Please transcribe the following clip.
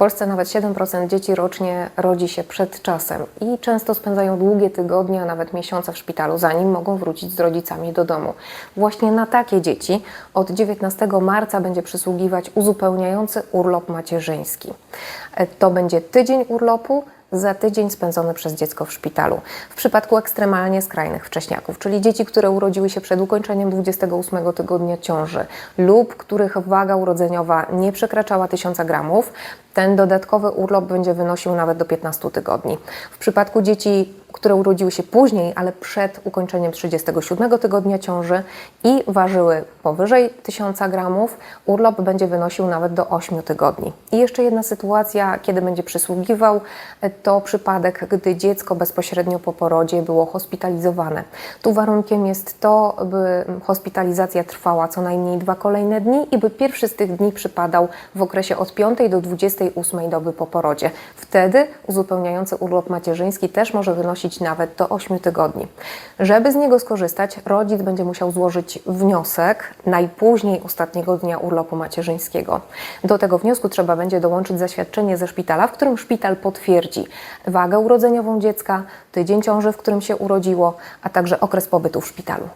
Polsce nawet 7% dzieci rocznie rodzi się przed czasem i często spędzają długie tygodnie, a nawet miesiące w szpitalu, zanim mogą wrócić z rodzicami do domu. Właśnie na takie dzieci od 19 marca będzie przysługiwać uzupełniający urlop macierzyński. E, To będzie tydzień urlopu za tydzień spędzony przez dziecko w szpitalu. W przypadku ekstremalnie skrajnych wcześniaków, czyli dzieci, które urodziły się przed ukończeniem 28 tygodnia ciąży lub których waga urodzeniowa nie przekraczała 1000 gramów, ten dodatkowy urlop będzie wynosił nawet do 15 tygodni. W przypadku dzieci, które urodziły się później, ale przed ukończeniem 37 tygodnia ciąży i ważyły powyżej 1000 gramów, urlop będzie wynosił nawet do 8 tygodni. I jeszcze jedna sytuacja, kiedy będzie przysługiwał, to przypadek, gdy dziecko bezpośrednio po porodzie było hospitalizowane. Tu warunkiem jest to, by hospitalizacja trwała co najmniej dwa kolejne dni i by pierwszy z tych dni przypadał w okresie od 5 do 28 doby po porodzie. Wtedy uzupełniający urlop macierzyński też może wynosić nawet do 8 tygodni. Żeby z niego skorzystać, rodzic będzie musiał złożyć wniosek najpóźniej ostatniego dnia urlopu macierzyńskiego. Do tego wniosku trzeba będzie dołączyć zaświadczenie ze szpitala, w którym szpital potwierdzi wagę urodzeniową dziecka, tydzień ciąży, w którym się urodziło, a także okres pobytu w szpitalu.